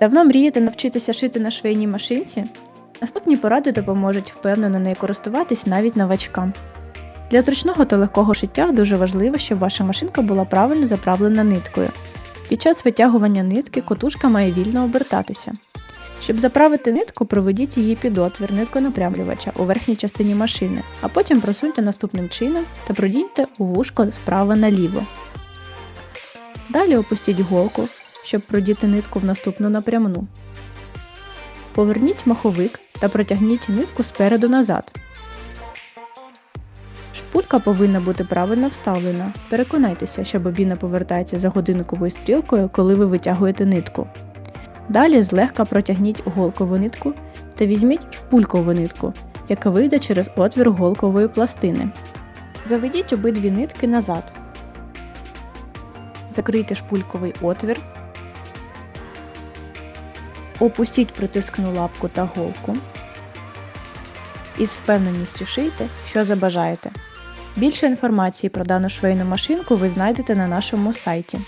Давно мрієте навчитися шити на швейній машинці? Наступні поради допоможуть впевнено нею користуватись навіть новачкам. Для зручного та легкого шиття дуже важливо, щоб ваша машинка була правильно заправлена ниткою. Під час витягування нитки котушка має вільно обертатися. Щоб заправити нитку, проведіть її під отвір нитконапрямлювача у верхній частині машини, а потім просуньте наступним чином та продіньте у вушко справа наліво. Далі опустіть голку, щоб продіти нитку в наступну напрямну. Поверніть маховик та протягніть нитку спереду назад. Шпулька повинна бути правильно вставлена. Переконайтеся, що бобіна повертається за годинниковою стрілкою, коли ви витягуєте нитку. Далі злегка протягніть голкову нитку та візьміть шпулькову нитку, яка вийде через отвір голкової пластини. Заведіть обидві нитки назад. Закрийте шпульковий отвір. Опустіть притискну лапку та голку. І з впевненістю шийте, що забажаєте. Більше інформації про дану швейну машинку ви знайдете на нашому сайті.